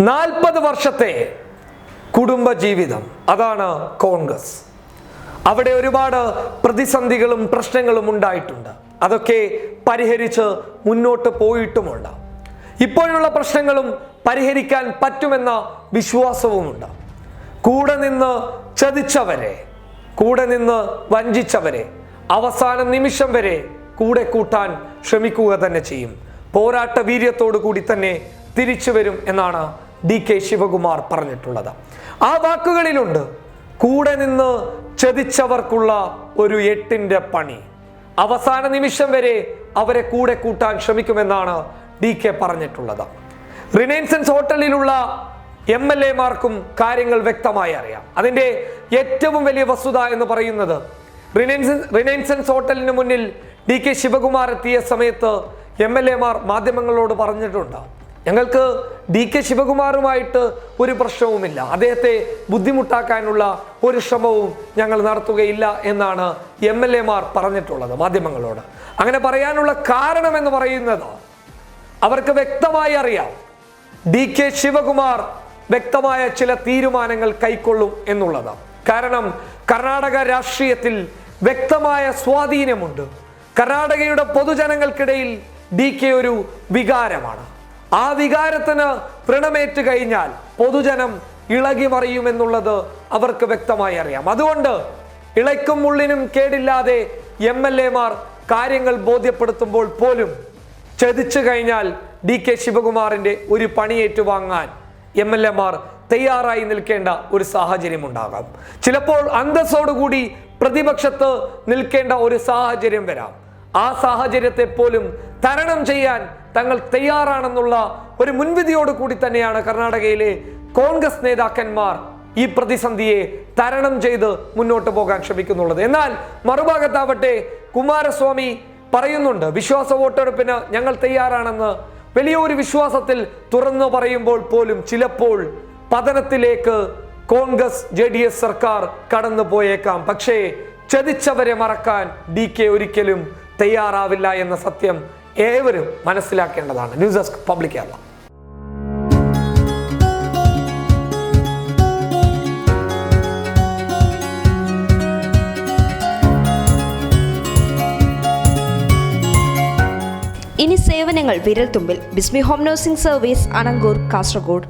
നാൽപ്പത് വർഷത്തെ കുടുംബജീവിതം. അതാണ് കോൺഗ്രസ്. അവിടെ ഒരുപാട് പ്രതിസന്ധികളും പ്രശ്നങ്ങളും ഉണ്ടായിട്ടുണ്ട്. അതൊക്കെ പരിഹരിച്ച് മുന്നോട്ട് പോയിട്ടുമുണ്ട്. ഇപ്പോഴുള്ള പ്രശ്നങ്ങളും പരിഹരിക്കാൻ പറ്റുമെന്ന വിശ്വാസവുമുണ്ട്. കൂടെ നിന്ന് ചതിച്ചവരെ കൂടെ നിന്ന് വഞ്ചിച്ചവരെ അവസാന നിമിഷം വരെ കൂടെ കൂട്ടാൻ ശ്രമിക്കുക തന്നെ ചെയ്യും. പോരാട്ട വീര്യത്തോടു കൂടി തന്നെ തിരിച്ചു വരും എന്നാണ് ഡി കെ ശിവകുമാർ പറഞ്ഞിട്ടുള്ളത്. ആ വാക്കുകളിലുണ്ട് കൂടെ നിന്ന് ചതിച്ചവർക്കുള്ള ഒരു എട്ടിന്റെ പണി. അവസാന നിമിഷം വരെ അവരെ കൂടെ കൂട്ടാൻ ശ്രമിക്കുമെന്നാണ് ഡി കെ പറഞ്ഞിട്ടുള്ളത്. റിനൈൻസൻസ് ഹോട്ടലിലുള്ള എം എൽ എമാർക്കും കാര്യങ്ങൾ വ്യക്തമായി അറിയാം. അതിന്റെ ഏറ്റവും വലിയ വസ്തുത എന്ന് പറയുന്നത് റിനൈൻസൻസ് റിനൈൻസൻസ് ഹോട്ടലിന് മുന്നിൽ ഡി കെ ശിവകുമാർ എത്തിയ സമയത്ത് എം എൽ എമാർ മാധ്യമങ്ങളോട് പറഞ്ഞിട്ടുണ്ട് ഞങ്ങൾക്ക് ഡി കെ ശിവകുമാറുമായിട്ട് ഒരു പ്രശ്നവുമില്ല. അദ്ദേഹത്തെ ബുദ്ധിമുട്ടാക്കാനുള്ള ഒരു ശ്രമവും ഞങ്ങൾ നടത്തുകയില്ല എന്നാണ് എം എൽ എമാർ പറഞ്ഞിട്ടുള്ളത് മാധ്യമങ്ങളോട്. അങ്ങനെ പറയാനുള്ള കാരണം എന്ന് പറയുന്നത് അവർക്ക് വ്യക്തമായി അറിയാം. ഡി കെ ശിവകുമാർ വ്യക്തമായ ചില തീരുമാനങ്ങൾ കൈക്കൊള്ളും എന്നുള്ളത്. കാരണം കർണാടക രാഷ്ട്രീയത്തിൽ വ്യക്തമായ സ്വാധീനമുണ്ട്. കർണാടകയുടെ പൊതുജനങ്ങൾക്കിടയിൽ ഡി കെ ഒരു വികാരമാണ്. ആ വികാരത്തിന് പ്രണമേറ്റ് കഴിഞ്ഞാൽ പൊതുജനം ഇളകി മറിയുമെന്നുള്ളത് അവർക്ക് വ്യക്തമായി അറിയാം. അതുകൊണ്ട് ഇളയ്ക്കും മുള്ളിനും കേടില്ലാതെ എം എൽ എമാർ കാര്യങ്ങൾ ബോധ്യപ്പെടുത്തുമ്പോൾ പോലും ചതിച്ചു കഴിഞ്ഞാൽ ഡി കെ ശിവകുമാറിന്റെ ഒരു പണിയേറ്റുവാങ്ങാൻ എം എൽ എമാർ തയ്യാറായി നിൽക്കേണ്ട ഒരു സാഹചര്യം ഉണ്ടാകാം. ചിലപ്പോൾ അന്തസ്സോടുകൂടി പ്രതിപക്ഷത്ത് നിൽക്കേണ്ട ഒരു സാഹചര്യം വരാം. ആ സാഹചര്യത്തെ പോലും തരണം ചെയ്യാൻ തങ്ങൾ തയ്യാറാണെന്നുള്ള ഒരു മുൻവിധിയോട് കൂടി തന്നെയാണ് കർണാടകയിലെ കോൺഗ്രസ് നേതാക്കന്മാർ ഈ പ്രതിസന്ധിയെ തരണം ചെയ്ത് മുന്നോട്ട് പോകാൻ ശ്രമിക്കുന്നുള്ളത്. എന്നാൽ മറുഭാഗത്താവട്ടെ കുമാരസ്വാമി പറയുന്നുണ്ട് വിശ്വാസ വോട്ടെടുപ്പിന് ഞങ്ങൾ തയ്യാറാണെന്ന്. വലിയൊരു വിശ്വാസത്തിൽ തുറന്നു പറയുമ്പോൾ പോലും ചിലപ്പോൾ പതനത്തിലേക്ക് കോൺഗ്രസ് ജെ ഡി എസ് സർക്കാർ കടന്നു പോയേക്കാം പക്ഷേ ചതിച്ചവരെ മറക്കാൻ ഡി കെ ഒരിക്കലും തയ്യാറാവില്ല എന്ന സത്യം ഏവരും മനസ്സിലാക്കേണ്ടതാണ്. News desk public Kerala. ഇനി സേവനങ്ങൾ വിരൽത്തുമ്പിൽ. Bismi home nursing service Anangoor Kasaragod.